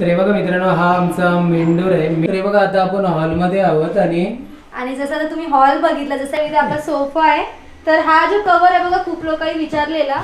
तर हे बघा मित्रांनो हा आमचा मेंढूर आहे. तर हे बघा आता आपण हॉलमध्ये आहोत आणि आणि जसं आता तुम्ही हॉल बघितला जसं इथे आपला सोफा आहे तर हा जो कव्हर आहे बघा खूप लोकांनी विचारलेला.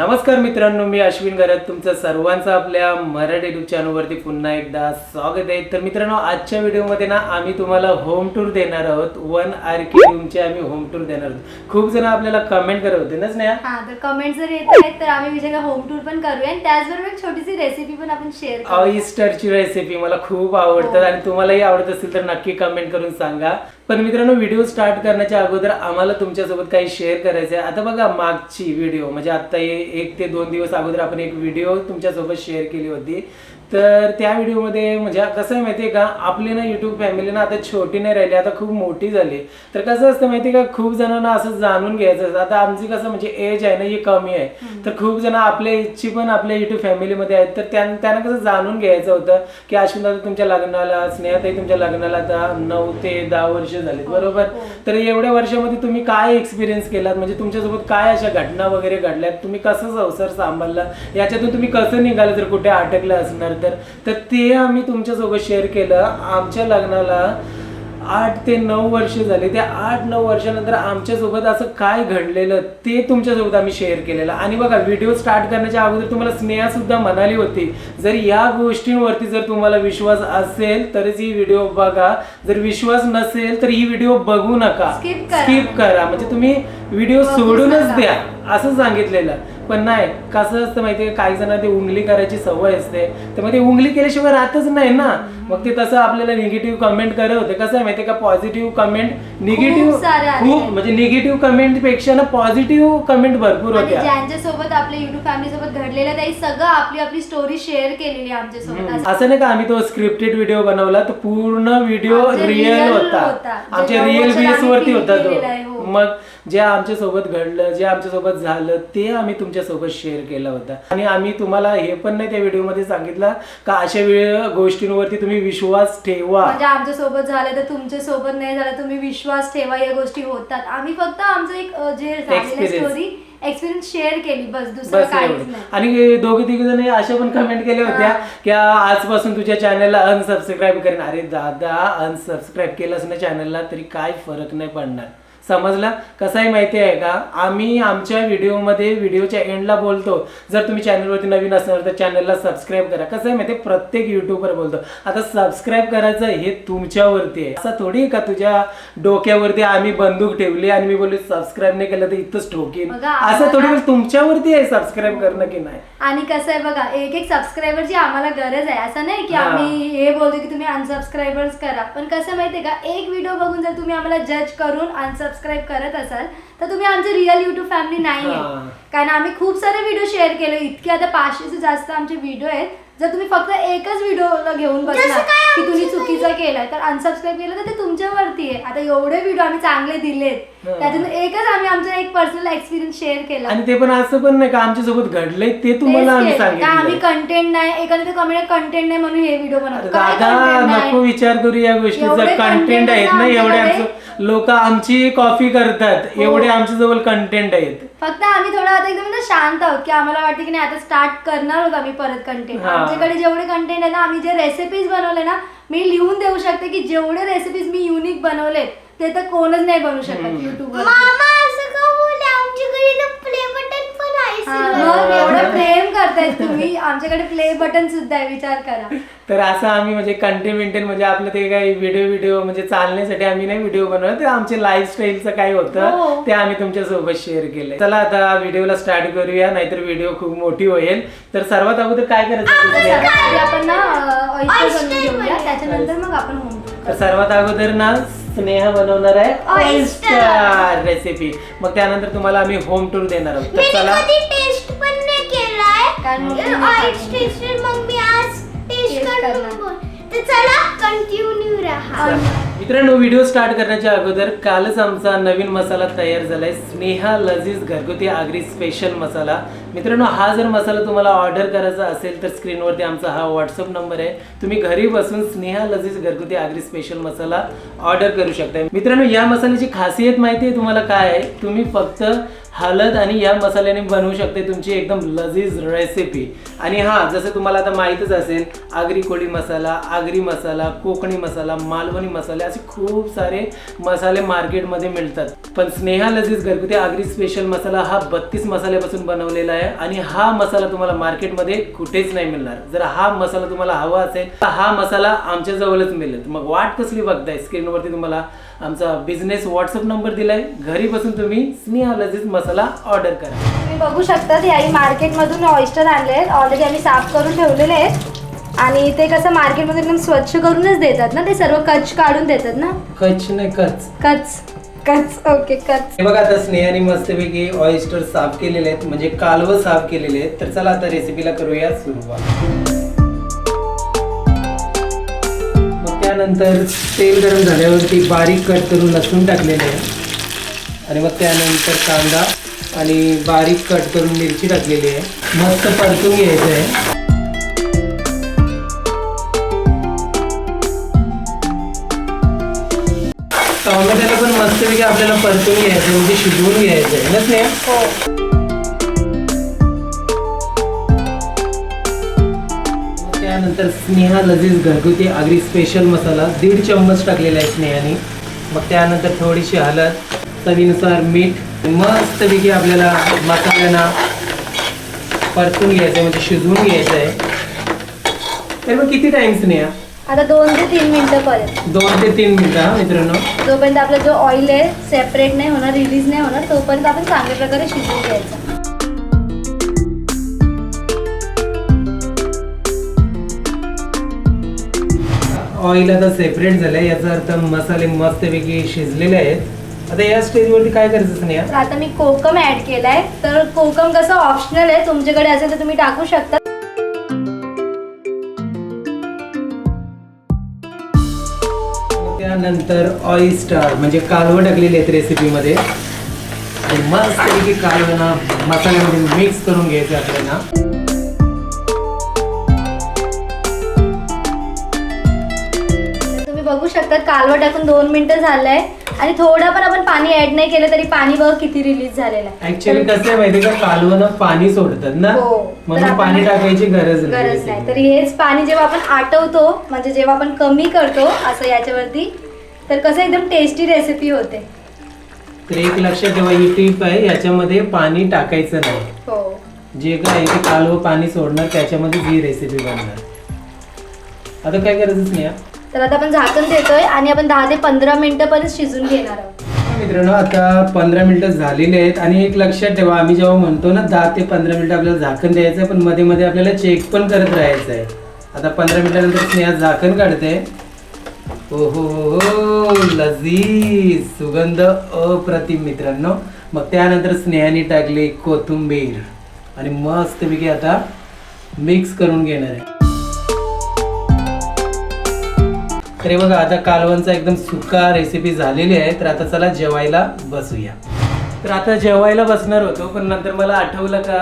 नमस्कार मित्रांनो मी अश्विन गरत तुमचं सर्वांचं आपल्या मराठी युट्यूब चॅनलवरती पुन्हा एकदा स्वागत आहे. तर मित्रांनो आजच्या व्हिडिओमध्ये ना आम्ही तुम्हाला होम टूर देणार आहोत. वन आर के रूमचे आम्ही होम टूर देणार आहोत. खूप जण आपल्याला कमेंट करत होते ना स्नेहा? हा तर कमेंट जर येत आहेत तर आम्ही विषय होम टूर पण करूया. आणि त्याचबरोबर एक छोटीशी रेसिपी पण आपण शेअर करू ऑइस्टरची रेसिपी मला खूप आवडतात. आणि तुम्हालाही आवडत असेल तर नक्की कमेंट करून सांगा. पण मित्रांनो व्हिडिओ स्टार्ट करण्याच्या अगोदर आम्हाला तुमच्यासोबत काही शेअर करायचं आहे आता बघा मागची व्हिडिओ म्हणजे आता एक ते दोन दिवस अगोदर आपण एक व्हिडिओ तुमच्यासोबत शेअर केली होती. तर त्या व्हिडिओमध्ये म्हणजे कसं आहे माहिती आहे का आपली ना युट्यूब फॅमिली ना आता छोटी नाही राहिली आता खूप मोठी झाली. तर कसं असतं माहिती आहे का खूप जणांना असं जाणून घ्यायचं असतं. आता आमची कसं म्हणजे एज आहे ना ही कमी आहे. तर खूप जण आपल्या इच्छी पण आपल्या युट्यूब फॅमिलीमध्ये आहेत. तर त्यां- त्यांना कसं जाणून घ्यायचं होतं की अश्विन दादा तुमच्या लग्नाला स्नेहाताई तुमच्या लग्नाला आता नऊ ते दहा वर्ष झालीत बरोबर? तर एवढ्या वर्षामध्ये तुम्ही काय एक्सपिरियन्स केलात? म्हणजे तुमच्यासोबत काय अशा घटना वगैरे घडल्यात? तुम्ही कसं संसार सांभाळला? याच्यातून तुम्ही कसं निघालं जर कुठे अटकलं असणार? तर तर ते आम्ही तुमच्यासोबत शेअर केलं. आमच्या लग्नाला आठ ते नऊ वर्ष झाले. त्या आठ नऊ वर्षानंतर आमच्यासोबत असं काय घडलेलं ते तुमच्यासोबत आम्ही शेअर केलेलं. आणि बघा व्हिडिओ स्टार्ट करण्याच्या अगोदर तुम्हाला स्नेहा सुद्धा म्हणाली होती जर या गोष्टींवरती जर तुम्हाला विश्वास असेल तरच ही व्हिडिओ बघा. जर विश्वास नसेल तर ही व्हिडिओ बघू नका. स्किप करा. म्हणजे तुम्ही व्हिडिओ सोडूनच. द्या. असं सांगितलेलं. पण नाही. कसं असतं माहितीये काही जणांना ते उंगली करायची सवय असते. तर मग ते उंगली केल्याशिवाय राहतच नाही ना. मग ते तसं आपल्याला निगेटिव्ह कमेंट करत होते. कसं आहे माहितीये का? पॉझिटिव्ह कमेंट निगेटिव्ह सारे आलेले. खूप म्हणजे निगेटिव्ह कमेंटपेक्षा ना पॉझिटिव्ह कमेंट भरपूर आणि होत्या. ज्यांच्यासोबत आपल्या युट्यूब फॅमिली सोबत घडलेलं त्याही सगळं आपली आपली स्टोरी शेअर केलेली आहे आमच्यासोबत हम्म. असं नाही का? आम्ही तो स्क्रिप्टेड व्हिडिओ बनवला. तो पूर्ण व्हिडिओ आमचे रिअल real होता. होता. आमच्या रिअल बेस आम्ही वरती feel होता केलेलं आहे, तो हो. मग जे आमच्यासोबत घडलं जे आमच्यासोबत झालं ते आम्ही तुमच्यासोबत शेअर केलं होतं. आणि आम्ही तुम्हाला हे पण नाही त्या व्हिडिओमध्ये सांगितलं का अशा वेळ गोष्टींवरती तुम्ही विश्वास ठेवा. म्हणजे आमच्यासोबत झालं तर तुमच्यासोबत नाही झालं तुम्ही विश्वास ठेवा या गोष्टी होतात. आम्ही फक्त आमचं एक जे झालेलं Experience. स्टोरी एक्सपिरियन्स शेअर केली बस दुसरं बस काहीच एवढं. नाही. आणि दोघे तिघे जण अशा पण कमेंट केल्या होत्या की आजपासून तुझ्या चॅनलला अनसबस्क्राईब करेन. अरे दादा अनसबस्क्राईब केलंस ना चॅनलला तरी काय फरक नाही पडणार. समजलं? कसं आहे माहिती आहे का? आम्ही आमच्या व्हिडिओमध्ये व्हिडिओच्या एंडला बोलतो. जर तुम्ही चॅनलवरती नवीन असणार तर चॅनलला सबस्क्राईब करा. कसं आहे माहिती आहे? प्रत्येक युट्यूबर बोलतो. आता सबस्क्राईब करायचं हे तुमच्यावरती आहे. असं थोडी का तुझ्या डोक्यावरती आम्ही बंदूक ठेवली आणि मी बोलले सबस्क्राईब नाही केलं तर इथंच ठोकीन. असं थोडी तुमच्यावरती आहे सबस्क्राईब करणं की नाही? आणि कसं आहे बघा एक एक सबस्क्रायबरची आम्हाला गरज आहे. असं नाही की. आम्ही हे. बोलतो की तुम्ही अनसबस्क्रायबर्स करा. पण कसं माहितीये का एक व्हिडिओ बघून जर तुम्ही आम्हाला जज करून अनसबस्क्राईब करत असाल तर तुम्ही आमची रिअल युट्यूब फॅमिली नाही हा. आहे कारण आम्ही खूप सारे व्हिडिओ शेअर केले इतके आता पाचशेचे जास्त आमचे व्हिडिओ आहेत. जर तुम्ही फक्त एकच व्हिडिओ घेऊन बसला की तुम्ही चुकीचं केलंय तर अनसबस्क्राईब केलं तर ते तुमच्यावरती आहे. आता एवढे व्हिडिओ आम्ही चांगले दिलेत. हा. त्यातून एकच आम्ही आमचा एक पर्सनल एक्सपिरियन्स शेअर केला. आणि ते पण असं पण नाही का आमच्यासोबत घडलंय ते तुम्हाला आम्ही कंटेंट नाही एखाद्या कमेंट कंटेंट नाही म्हणून हे व्हिडिओ बनवतो. दादा? नको विचार करू या गोष्टीचा. कंटेंट आहेत ना आहे एवढे आमच्याकडे. आमचं. लोक आमची कॉफी करतात हो. एवढे आमच्या जवळ कंटेंट आहेत फक्त आम्ही थोडं आता एकदम ना शांत आहोत की आम्हाला वाटतं की नाही आता स्टार्ट करणार आहोत आम्ही परत कंटेंट हा. आमच्याकडे जेवढे कंटेंट आहे ना आम्ही जे रेसिपीज बनवले ना मी लिहून देऊ शकते की जेवढे रेसिपीज मी युनिक बनवले ते तर कोणच नाही बनवू शकत. युट्यूबवर मामा असं का बोलले आमच्याकडे तर प्ले बटन पण आहे मग एवढं प्रेम करतायत तुम्ही. आमच्याकडे प्ले बटन सुद्धा आहे विचार करा. तर असं आम्ही म्हणजे कंटेंट मेंटेन म्हणजे आपलं ते काही व्हिडिओ व्हिडिओ म्हणजे चालण्यासाठी आम्ही नाही व्हिडिओ बनवलं ते आमचे लाईफस्टाईलचं काय होतं हो. ते आम्ही तुमच्यासोबत शेअर केलंय. चला आता व्हिडिओला स्टार्ट करूया नाहीतर व्हिडिओ खूप मोठी होईल. तर सर्वात अगोदर काय करायचं? आधी आपण ना ऑइस्टर Oyster बनवून घेऊया. बनवूया. त्याच्यानंतर मग आपण होम तर सर्वात अगोदर ना स्नेह बनवणार आहे. ऑइस्टर रेसिपी मग त्यानंतर तुम्हाला आम्ही होम टूर देणार आहोत. तर मी चला. कधी टेस्ट पण नाही केलाय. कारण टेस्ट मग मी आज टेस्ट करणार. तर चला कंटिन्यू राहा. मित्रांनो व्हिडिओ स्टार्ट करण्याच्या अगोदर कालच आमचा नवीन मसाला तयार झालाय. स्नेहा लजीज घरगुती आगरी स्पेशल मसाला. मित्रांनो हा जर मसाला तुम्हाला ऑर्डर करायचा असेल तर स्क्रीनवरती आमचा हा व्हॉट्सअप नंबर आहे. तुम्ही घरी बसून स्नेहा लजीज घरगुती आगरी स्पेशल मसाला ऑर्डर करू शकता मित्रांनो या मसाल्याची खासियत माहिती आहे तुम्हाला काय आहे? तुम्ही फक्त हळद आणि या मसाल्याने बनवू शकते तुमची एकदम लजीज रेसिपी आणि हा जसं तुम्हाला आता माहीतच असेल आगरी कोळी मसाला आगरी मसाला कोकणी मसाला मालवणी मसाले असे खूप सारे मसाले मार्केटमध्ये मिळतात. पण स्नेहा लजीज घरगुती आगरी स्पेशल मसाला हा बत्तीस मसाल्यापासून बनवलेला आहे आणि हा मसाला तुम्हाला मार्केटमध्ये कुठेच नाही मिळणार. जर हा मसाला तुम्हाला हवा असेल तर हा मसाला आमच्या जवळच मिळेल. मग वाट कसली बघताय? स्क्रीनवरती तुम्हाला आमचा बिझनेस व्हॉट्सअप नंबर दिलाय. घरी बसून तुम्ही स्नेहा लजीज मसाला ऑर्डर करा. तुम्ही बघू शकता याही मार्केटमधून ऑइस्टर आणले आहेत. ऑलरेडी आम्ही साफ करून ठेवलेले आहेत. आणि ते कसं मार्केटमध्ये एकदम स्वच्छ करूनच देतात ना ते सर्व कच काढून देतात ना? कच नाही कच कच कच ओके कच हे बघा आता स्नेहाने मस्तपैकी ऑइस्टर साफ केलेले आहेत. म्हणजे कालवं साफ केलेले आहेत. तर चला आता रेसिपीला करूया सुरुवात. त्यानंतर तेल गरम झाल्यावरती बारीक कट करून लसूण टाकलेले आहे. आणि मग त्यानंतर कांदा आणि बारीक कट करून मिरची टाकलेली आहे. मस्त परतून घ्यायचं आहे. टॉमॅटोला पण मस्तपैकी आपल्याला परतून घ्यायचं म्हणजे शिजवून घ्यायचं आहे. ना स्नेहा? हो. त्यानंतर स्नेहा लजीज घरगुती आगरी स्पेशल मसाला दीड चम्मच टाकलेला आहे स्नेहाने. मग त्यानंतर थोडीशी हळद चवीनुसार मीठ मस्तपैकी आपल्याला मसाल्यांना परतून घ्यायचं आहे म्हणजे शिजवून घ्यायचं आहे तर मग किती टाइम स्नेहा? आता दोन ते तीन मिनिटं पर्यंत दोन ते तीन मिनिटं हा मित्रांनो. जोपर्यंत आपला जो ऑइल आहे सेपरेट नाही होणार रिलीज नाही होणार तोपर्यंत आपण चांगल्या प्रकारे शिजवून घ्यायचं. ऑइल आता सेपरेट झालंय. याचा अर्थ मसाले मस्तपैकी शिजलेले आहेत. आता या स्टेजवरती काय करायचं तर आता मी कोकम ऍड केलाय. तर कोकम कसं ऑप्शनल आहे तुमच्याकडे असेल तर तुम्ही टाकू शकता. त्यानंतर ऑइस्टर म्हणजे कालवं टाकलेली आहेत रेसिपीमध्ये मस्तपैकी कालवं मसाल्यामध्ये मिक्स करून घ्यायचे आपल्याला. तुम्ही बघू शकता कालवं टाकून दोन मिनिटं झालंय. आणि थोडं पण आपण पाणी ऍड नाही केलं तरी पाणी बघ किती रिलीज झालेलं आहे. ऍक्च्युअली कसं आहे माहितीये का? कालवं पाणी सोडतात ना? हो. तर म्हणून आपण- पाणी टाकायची गरज नाही. गरज नाही. तर. हेच पाणी जेव्हा आपण आटवतो म्हणजे जेव्हा आपण कमी करतो असं याच्यावरती तर कसं एकदम टेस्टी रेसिपी होते. तर एक लक्षात ठेवा ही टीप आहे. याच्यामध्ये पाणी टाकायचं नाही. हो. जे काय आहे ते कालवं पाणी सोडणार त्याच्यामध्ये ही रेसिपी बनणार. आता काय करायचं स्नेहा तर आता आपण झाकण देतोय आणि आपण दहा ते पंधरा मिनिटं पर्यंत शिजून घेणार आहोत. मित्रांनो आता पंधरा मिनिटं झालेली आहेत आणि एक लक्षात ठेवा आम्ही जेव्हा म्हणतो ना दहा ते पंधरा मिनिटं आपल्याला झाकण द्यायचं आहे पण मध्ये मध्ये आपल्याला चेक पण करत राहायचं आहे. आता पंधरा मिनिटानंतर स्नेहा झाकण काढते. हो हो हो लजीज सुगंध अप्रतिम मित्रांनो. मग त्यानंतर स्नेहाने टाकली कोथिंबीर. आणि मस्तपैकी आता मिक्स करून घेणार आहे. अरे बघा आता कालवणचा एकदम सुका रेसिपी झालेली आहे. तर आता चला जेवायला बसूया. तर आता जेवायला बसणार होतो पण नंतर मला आठवलं का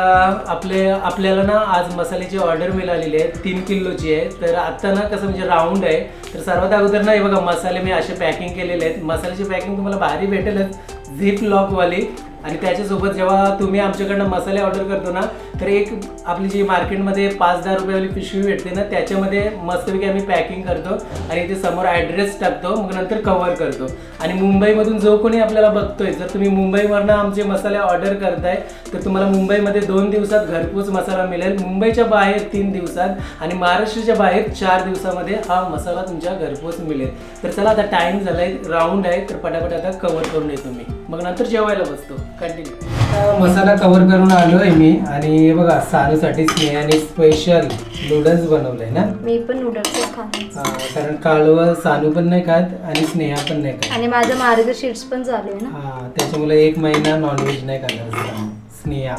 आपले आपल्याला ना आज मसाल्याची ऑर्डर मिळालेली आहे तीन किलोची आहे. तर आत्ता ना कसं म्हणजे राऊंड आहे. तर सर्वात अगोदर ना हे बघा मसाले मी असे पॅकिंग केलेले आहेत. मसाल्याची पॅकिंग तुम्हाला भारी भेटेलच. झिप लॉकवाली आणि त्याच्यासोबत जेव्हा तुम्ही आमच्याकडनं मसाले ऑर्डर करतो ना तर एक आपली जी मार्केटमध्ये पाच दहा रुपयावाली पिशवी भेटते ना त्याच्यामध्ये मस्तपैकी आम्ही पॅकिंग करतो आणि ते समोर ॲड्रेस टाकतो मग नंतर कव्हर करतो. आणि मुंबईमधून जो कोणी आपल्याला बघतोय जर तुम्ही मुंबईवरनं आमचे मसाले ऑर्डर करताय तर तुम्हाला मुंबईमध्ये दोन दिवसात घरपोच मसाला मिळेल. मुंबईच्या बाहेर तीन दिवसात आणि महाराष्ट्राच्या बाहेर चार दिवसामध्ये हा मसाला तुमच्या घरपोच मिळेल. तर चला आता टाइम झालाय राऊंड आहे तर पटापट आता कव्हर करून येतो मी. मग नंतर जेवायला बसतो. कंटिन्यू मसाला कव्हर करून आलोय मी. आणि हे बघा सानूसाठी स्नेहाने स्पेशल नूडल्स बनवलंय ना? मी पण नूडल्स हा, कारण काळवं सानू पण नाही खात आणि स्नेहा पण नाही खात. आणि माझं मार्गशीट्स पण चालू आहे ना? हा त्याच्यामुळे एक महिना नॉनव्हेज नाही खाणार स्नेहा.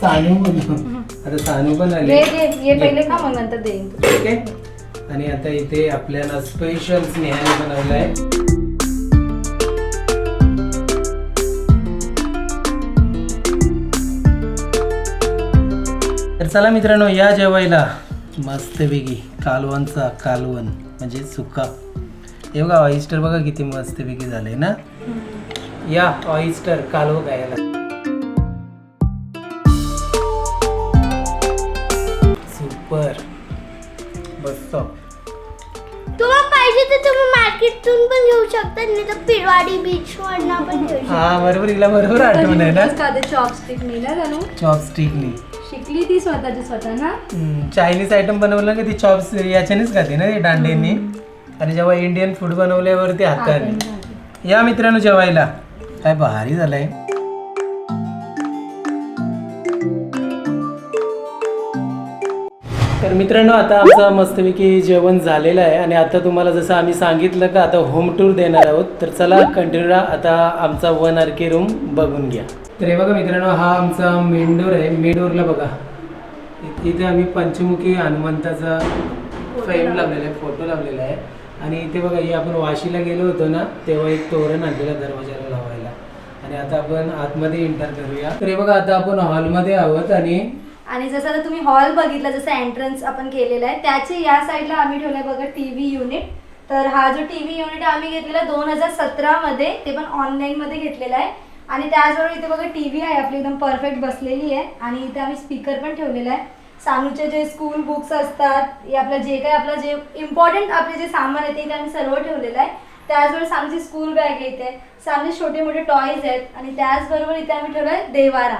सानू पण. आता सानू पण आले. ये ये ये पहिले खा मग नंतर देईन ठीक आहे आणि आता इथे आपल्याला स्पेशल स्नेहाने बनवलं आहे चला मित्रांनो या जेवायला. मस्तपैकी कालवणचा कालवण म्हणजे सुका. हे बघा ऑइस्टर बघा किती मस्तपैकी झालंय ना? या ऑइस्टर कालव खायला. सुपर. मस्त. तुम्हाला पाहिजे तर तुम्ही मार्केटतून पण घेऊ शकता नाही तर पिरवाडी बीच वरनं पण घेऊ शकता. हा बरोबर हिला बरोबर आठवण आहे ना? चॉपस्टिक मी ना? जाणू चॉपस्टिकनी शिकली ती स्वतःची स्वतः ना? चायनीज आयटम बनवलं का ती चॉप्स याच्यानेच खाते ना ते दांडेनी? आणि जेव्हा इंडियन फूड बनवल्यावरती हाताने. या मित्रांनो जेवायला. काय भारी झालंय. तर मित्रांनो आता आमचं मस्तपैकी जेवण झालेलं आहे आणि आता तुम्हाला जसं आम्ही सांगितलं का आता होम टूर देणार आहोत. तर चला कंटिन्यू आता आमचा वन आर के रूम बघून घ्या. तर हे बघा मित्रांनो हा आमचा मेन डोर आहे. मेंडोरला बघा. इथे आम्ही पंचमुखी हनुमंताचा फ्रेम लावलेला आहे फोटो लावलेला आहे. आणि इथे बघा हे आपण वाशीला गेलो होतो ना तेव्हा एक तोरण आणलेला दरवाजाला लावायला. आणि आता आपण आतमध्ये एंटर करूया. तर हे बघा आता आपण हॉलमध्ये आहोत आणि आणि जसं आता तुम्ही हॉल बघितला जसं एंट्रन्स आपण केलेला आहे त्याचे या साईडला आम्ही ठेवलाय बघा टी व्ही युनिट तर हा जो टी व्ही युनिट आम्ही घेतलेला दोन हजार सतरामध्ये ते पण ऑनलाईनमध्ये घेतलेला आहे. आणि त्याचबरोबर इथे बघा टी व्ही आहे आपली एकदम परफेक्ट बसलेली आहे. आणि इथे आम्ही स्पीकर पण ठेवलेला आहे. सानूचे जे स्कूल बुक्स असतात आपलं जे काही आपलं जे इम्पॉर्टंट आपले जे सामान आहे ते आम्ही सर्व ठेवलेलं आहे. त्याचबरोबर सामची स्कूल बॅग आहे इथे. सानूचे छोटे मोठे टॉयज आहेत. आणि त्याचबरोबर इथे आम्ही ठेवलं आहे देवारा.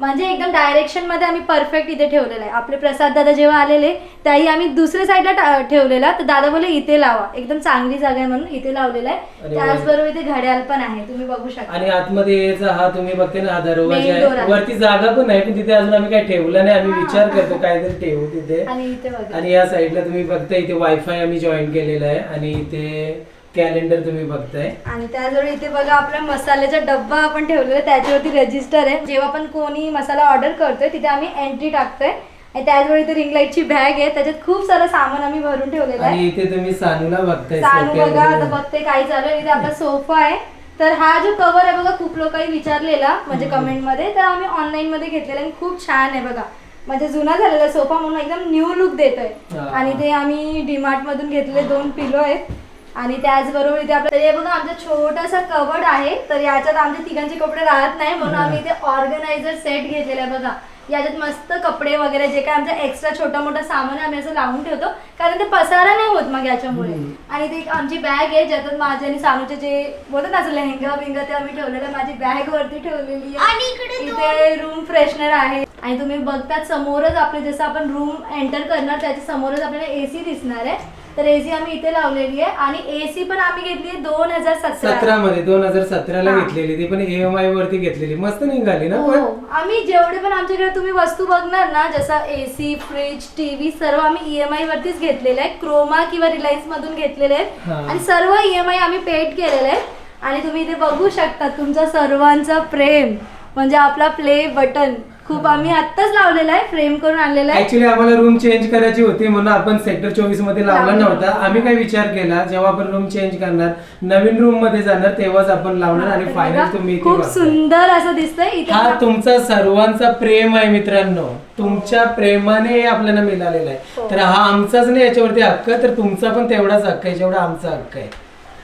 म्हणजे एकदम डायरेक्शनमध्ये आम्ही परफेक्ट इथे ठेवलेलं आहे. आपले प्रसाद दादा जेव्हा आलेले त्याही आम्ही दुसऱ्या साईडला ठेवलेला. तर दादा बोले इथे लावा. एकदम चांगली जागा आहे म्हणून इथे लावलेला आहे. त्याचबरोबर इथे घड्याळ पण आहे. तुम्ही बघू शकता. आणि आतमध्ये हा तुम्ही बघते ना हा दरवाजा Main door आहे. आहे. वरती जागा पण आहे पण तिथे अजून आम्ही काही ठेवलं नाही. आम्ही विचार करतो काहीतरी ठेवू तिथे. आणि इथे बघा. आणि या साईडला तुम्ही बघताय इथे वायफाय आम्ही जॉईन केलेलं आहे. आणि इथे कॅलेंडर तुम्ही बघताय. आणि त्याजवळ इथे बघा आपला मसाल्याचा डब्बा आपण ठेवलेला आहे त्याच्यावरती रजिस्टर आहे. जेव्हा पण कोणी मसाला ऑर्डर करतोय तिथे आम्ही एंट्री टाकतोय. आणि त्याचवेळी इथे रिंग लाईटची बॅग आहे त्याच्यात खूप सारं सामान आम्ही भरून ठेवलेलं आहे. इथे तुम्ही सानूला बघताय चालू सोफ्यावर. बघा आता बघते काय चालू आहे. इथे आपला सोफा आहे. तर हा जो कव्हर आहे बघा खूप लोकांनी विचारलेला म्हणजे कमेंटमध्ये. तर आम्ही ऑनलाईन मध्ये घेतलेला आणि खूप छान आहे बघा. म्हणजे जुना झालेला सोफा म्हणून एकदम न्यू लुक देतोय. हा. आणि ते आम्ही डीमार्ट मधून घेतलेले दोन पिलो आहेत. आणि त्याचबरोबर इथे आपलं हे बघा आमचा छोटासा कबड आहे तर याच्यात आमचे तिघांचे कपडे राहत नाही म्हणून आम्ही इथे ऑर्गनायझर सेट घेतलेला आहे बघा याच्यात मस्त कपडे वगैरे जे काय आमचं एक्स्ट्रा छोटा मोठा सामान आम्ही असं लावून ठेवतो कारण ते पसारा नाही होत मग याच्यामुळे. आणि ते एक आमची बॅग आहे ज्याच्यात माझे आणि सानूचे जे बोलतात ना असं लेहंगा बिंगा ते आम्ही ठेवलेलं आहे. माझी बॅग वरती ठेवलेली आहे आणि इकडे इथे रूम फ्रेशनर आहे आणि तुम्ही बघतात समोरच आपले जसं आपण रूम एंटर करणार त्याच्या समोरच आपल्याला एसी दिसणार आहे तर एसी आम्ही इथे लावलेली आहे. आणि एसी पण आम्ही घेतली दोन हजार सतरा. सतरा मध्ये दोन हजार सतराला हा. घेतलेली ती पण ईएमआय वरती घेतलेली. मस्त निघाली ना हो पण? आम्ही जेवढे पण आमच्याकडे तुम्ही वस्तू बघणार ना जसं एसी फ्रीज टीव्ही सर्व आम्ही ईएमआय वरतीच घेतलेले आहे क्रोमा किंवा रिलायन्स मधून घेतलेले आहेत. हा. आणि सर्व ईएमआय आम्ही पेड केलेले आहेत. आणि तुम्ही इथे बघू शकता तुमचा सर्वांचा प्रेम. म्हणजे आपला प्ले बटन खूप आम्ही आत्ताच लावलेला आहे फ्रेम करून आणलेला आहे ऍक्च्युली आम्हाला रूम चेंज करायची होती म्हणून आपण सेक्टर चोवीसमध्ये लावला नव्हता. आम्ही काय विचार केला जेव्हा आपण रूम चेंज करणार नवीन रूममध्ये जाणार तेव्हाच आपण लावणार आणि फायनल तुम्ही इथे खूप. सुंदर असं दिसतंय इथे हा. तुमचा सर्वांचा प्रेम आहे मित्रांनो तुमच्या प्रेमाने हे आपल्याला मिळालेला आहे हो. तर हा आमचाच नाही याच्यावरती हक्क तर तुमचा पण तेवढाच हक्क आहे जेवढा आमचा हक्क आहे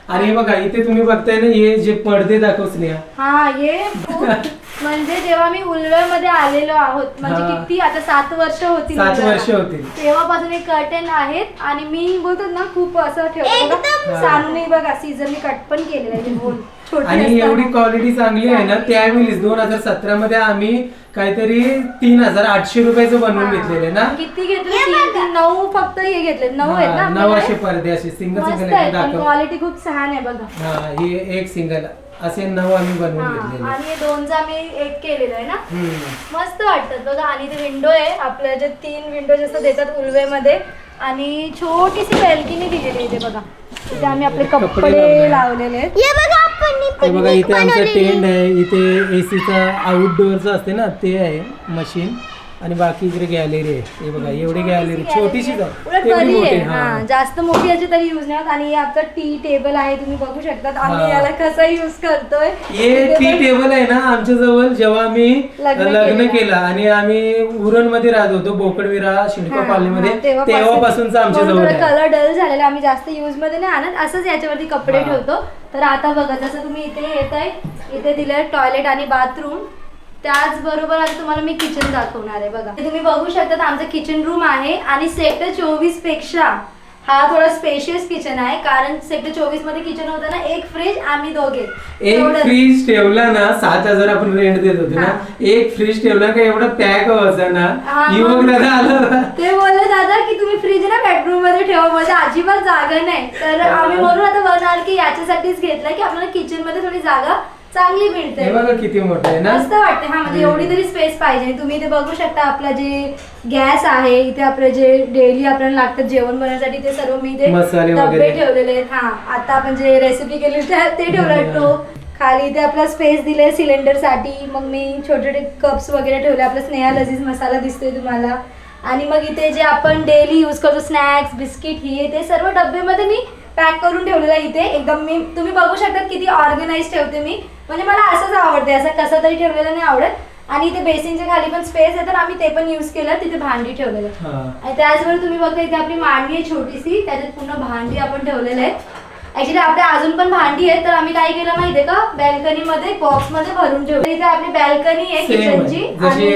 आणि हे बघा इथे तुम्ही बघताय ना हे जे पडदे दाखव स्नेहा हा ये खूप म्हणजे जेव्हा मी उल्व्यामध्ये आलेलो आहोत म्हणजे हा. किती आता सात वर्ष होती सात वर्ष होतील तेव्हापासून हे कर्टन आहेत आणि मी बोलतो ना खूप असं ठेवतो बघा. हा. सानूने बघा सीझनने कट पण केलेलं आहे आणि. एवढी क्वालिटी चांगली आहे ना त्यावेळीच दोन हजार सतरा मध्ये आम्ही काहीतरी तीन हजार आठशे रुपयाचं बनवून. घेतलेले ना. किती घेतले? नऊ फक्त हे घेतले नऊ आहेत ना हा, नऊ असे आपल्याकडे? पडदे असे सिंगल मस्त सिंगल आहे पण दाखव. क्वालिटी खूप छान आहे बघा. हा हे एक सिंगल असे नऊ आम्ही बनवून हा, घेतलेले आणि हे दोनचा मी एक केलेलं आहे ना? हम्म. मस्त वाटतात बघा. आणि ते विंडो आहे आपल्या जे तीन विंडो जसं देतात उलवेमध्ये. आणि छोटीशी बेल्किनी दिलेली आहे इथे बघा. इथे आम्ही आपले कपडे कपडे लावले. लावलेले आहेत. हे बघा आपण हे बघा इथे आमचं टेंट आहे. इथे एसीचा आउटडोअरचं असते ना ते आहे मशीन. आणि बाकी इकडे गॅलरी आहे. हे बघा एवढी गॅलरी छोटीशीच आहे. मोठी हा. हा जास्त मोठी याची तरी युज नाही होत. आणि हे आमचं टी टेबल आहे तुम्ही बघू शकता आम्ही. याला कसा युज करतोय. हे टी टेबल आहे ना आमच्या जवळ जेव्हा आम्ही लग्न लग्न केलं. केलं आणि आम्ही उरणमध्ये राहत होतो बोकडविरा शिंदको पालीमध्ये हा, तेव्हापासून- तेव्हापासूनच आमच्या जवळ आहे. कलर डल झालेला आम्ही जास्त युजमध्ये नाही आणत. असंच याच्यावरती कपडे हा. ठेवतो. तर आता बघा जसं तुम्ही इथे येत आहे इथे दिलंय टॉयलेट आणि बाथरूम त्याचबरोबर आता तुम्हाला मी किचन दाखवणार आहे बघा तुम्ही बघू शकता आमचं किचन रूम आहे आणि सेक्टर चोवीसपेक्षा हा थोडा स्पेशियस किचन आहे कारण सेक्टर चोवीसमध्ये किचन होतं ना एक फ्रीज आम्ही दोघे एक. फ्रीज ठेवला ना सात हजार आपण रेंट देत होतो ना. एक फ्रीज ठेवला का एवढा पॅक व्हायचा ना युवक. दादा आला ते बोलले दादा की तुम्ही फ्रीज ना बेडरूममध्ये ठेवा मध्ये अजिबात जागा नाही तर आम्ही म्हणून आता म्हणाल की याच्यासाठीच घेतलं की आपल्याला किचनमध्ये थोडी जागा चांगली हे मिळते बघा किती मोठं आहे ना? मस्त वाटते. हा म्हणजे. एवढी तरी स्पेस पाहिजे. तुम्ही इथे बघू शकता आपला जे गॅस आहे इथे आपलं जे डेली आपल्याला लागतं जेवण बनवण्यासाठी ते सर्व मी इथे मसाले डबे वगैरे. ठेवलेले आहेत. हा आता आपण जे रेसिपी केली ते ठेवलं. टोप खाली इथे आपला स्पेस दिले सिलेंडरसाठी. मग मी छोटे छोटे कप्स वगैरे ठेवले. आपला स्नेहा लजीज मसाला दिसतोय तुम्हाला. आणि मग इथे जे आपण डेली यूज करतो स्नॅक्स बिस्किट हे ते सर्व डब्यामध्ये मी पॅक करून ठेवलेलं आहे इथे. एकदम मी तुम्ही बघू शकता किती ऑर्गनाइज ठेवते मी. म्हणजे मला असंच आवडते असं कसं तरी ठेवलेलं नाही आवडत. आणि इथे बेसिनच्या खाली पण स्पेस आहे तर आम्ही ते पण यूज केलं तिथे भांडी ठेवलेलं. हा. आणि त्याचबरोबर तुम्ही बघता इथे आपली मांडी आहे छोटीशी त्याच्यात पूर्ण भांडी आपण ठेवलेलं आहे ऍक्च्युली आपल्या अजून पण भांडी आहेत तर आम्ही काय केलं माहितीये का? बॅल्कनी मध्ये बॉक्समध्ये भरून ठेवलं. इथे आपली बॅल्कनी आहे किचनची जशी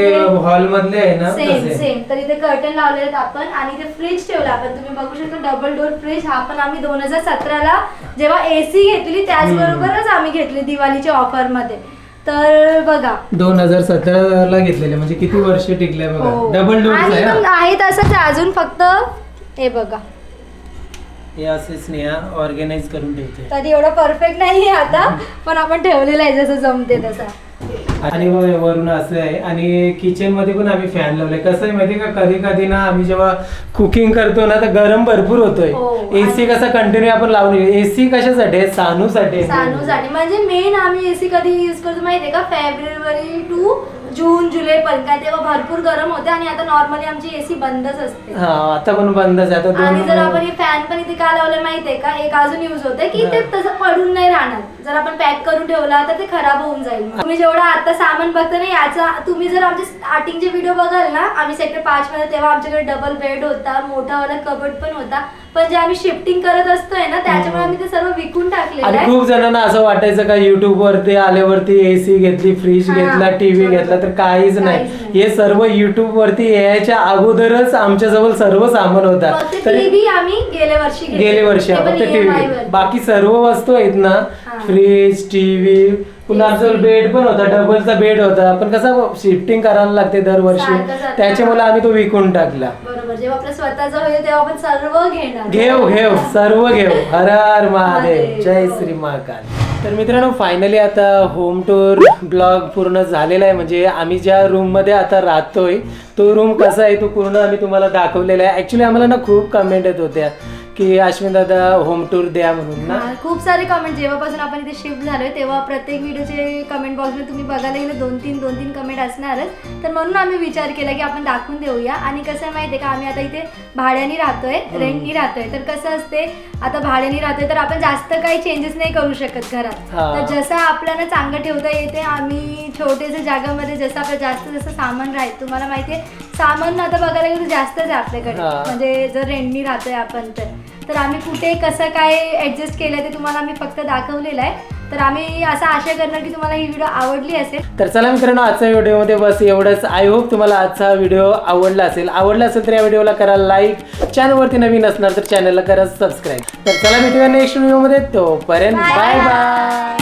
हॉल मधले आहे ना सेम तसे. सेम तर इथे कर्टन लावलेले आहेत आपण. आणि इथे फ्रीज ठेवला आपण. तुम्ही बघू शकता डबल डोर फ्रीज हा पण आम्ही दोन हजार सतराला जेव्हा एसी घेतली त्याचबरोबरच आम्ही घेतली दिवाळीच्या ऑफरमध्ये. तर बघा. दोन हजार सतरा ला घेतलेले. म्हणजे किती वर्ष टिकले बघा. हो. डबल डोर आणि आहे पण तसंच आहे अजून फक्त हे बघा. हे असे स्नेहा ऑर्गनाइज करून ठेवते. कधी एवढं परफेक्ट नाहीये आता पण आपण ठेवलेलं आहे जसं जमते तसं. आणि वरून असं आहे आणि किचनमध्ये पण आम्ही फॅन लावलाय. कसं आहे माहिती का? कधी कधी ना आम्ही जेव्हा कुकिंग करतो ना तर गरम भरपूर होतोय. हो. एसी कसा कंटिन्यू आपण लावून एसी कशासाठी आहे? सानूसाठी आहे. सानूसाठी. म्हणजे मेन आम्ही एसी कधी युज करतो माहितीये का? फेब्रुवारी टू जून जुलै काय तेव्हा भरपूर गरम होते आणि आता नॉर्मली आमची एसी बंदच असते. हा आता पण बंदच आहे आता आणि जर आपण हे फॅन पण इथे का लावलं माहितीये का? एक अजून युज होते की ते. तसं पडून नाही राहणार. जर आपण पॅक करून ठेवला तर ते खराब होऊन जाईल तुम्ही जेवढं आता सामान बघता ना याचा तुम्ही जर आमचे स्टार्टिंगचे व्हिडिओ बघाल ना आम्ही सेक्टर पाच मध्ये तेव्हा आमच्याकडे डबल बेड होता मोठा वाला कबड पण होता पण जे आम्ही शिफ्टिंग करत असतोय ना त्याच्यामुळे आम्ही ते सर्व विकून टाकलेलं आणि आहे खूप जणांना असं वाटायचं का युट्यूब वरती आल्यावरती एसी घेतली फ्रीज हा, घेतला टीव्ही बरोबर. घेतला तर काहीच नाही काहीच नाही. हे सर्व युट्यूब वरती यायच्या अगोदरच आमच्या जवळ सर्व सामान होता. टीव्ही आम्ही गेल्या वर्षी. गेले वर्षी फक्त टीव्ही. बाकी सर्व वस्तू आहेत ना. फ्रीज टीव्ही पुन्हा आमचं बेड पण होता डबलचा बेड होता. पण कसा शिफ्टिंग करायला लागते दरवर्षी. त्याच्यामुळे आम्ही तो विकून टाकला. बरोबर. जेव्हा आपलं स्वतःचं होईल तेव्हा आपण सर्व घेणार. घेऊ घेऊ सर्व घेऊ हर हर महादेव. जय श्री महाकाल. तर मित्रांनो फायनली आता होम टूर ब्लॉग पूर्ण झालेला आहे. म्हणजे आम्ही ज्या रूममध्ये आता राहतोय तो रूम कसा आहे तो पूर्ण आम्ही तुम्हाला दाखवलेला आहे. ॲक्च्युली आम्हाला ना खूप कमेंट येत होत्या. की अश्विन दादा होम टूर द्या म्हणून ना? हा, खूप सारे कमेंट जेव्हापासून आपण इथे शिफ्ट झालोय तेव्हा प्रत्येक व्हिडिओचे कमेंट बॉक्समध्ये तुम्ही बघायला गेले दोन तीन दोन तीन कमेंट असणारच. तर म्हणून आम्ही विचार केला की आपण दाखवून देऊया. आणि कसं आहे माहितीये का आम्ही आता इथे भाड्याने राहतोय रेंटनी राहतोय. तर कसं असते आता भाड्याने राहतोय तर आपण जास्त काही चेंजेस नाही करू शकत घरात. हा. तर जसं आपल्याला चांगलं ठेवता येते आम्ही छोटेसे जागामध्ये जसं आपलं जास्त जसं सामान राहील तुम्हाला माहितीये सामान आता बघायला गेलं तर जास्तच आहे आपल्याकडे. हा. म्हणजे जर रेंटनी राहतोय आपण तर. तर आम्ही कुठे कसं काय ऍडजस्ट केलं ते तुम्हाला आम्ही फक्त दाखवलेलं आहे. तर आम्ही असं आशा करणार की तुम्हाला ही व्हिडिओ आवडली असेल. तर चला मित्रांनो आजच्या व्हिडिओमध्ये बस एवढंच. आय होप तुम्हाला आजचा व्हिडिओ आवडला असेल. आवडला असेल तर या व्हिडिओला करा लाईक चॅनलवरती नवीन असणार तर चॅनलला करा सबस्क्राईब तर चला भेटूया नेक्स्ट व्हिडिओमध्ये तोपर्यंत बाय. बाय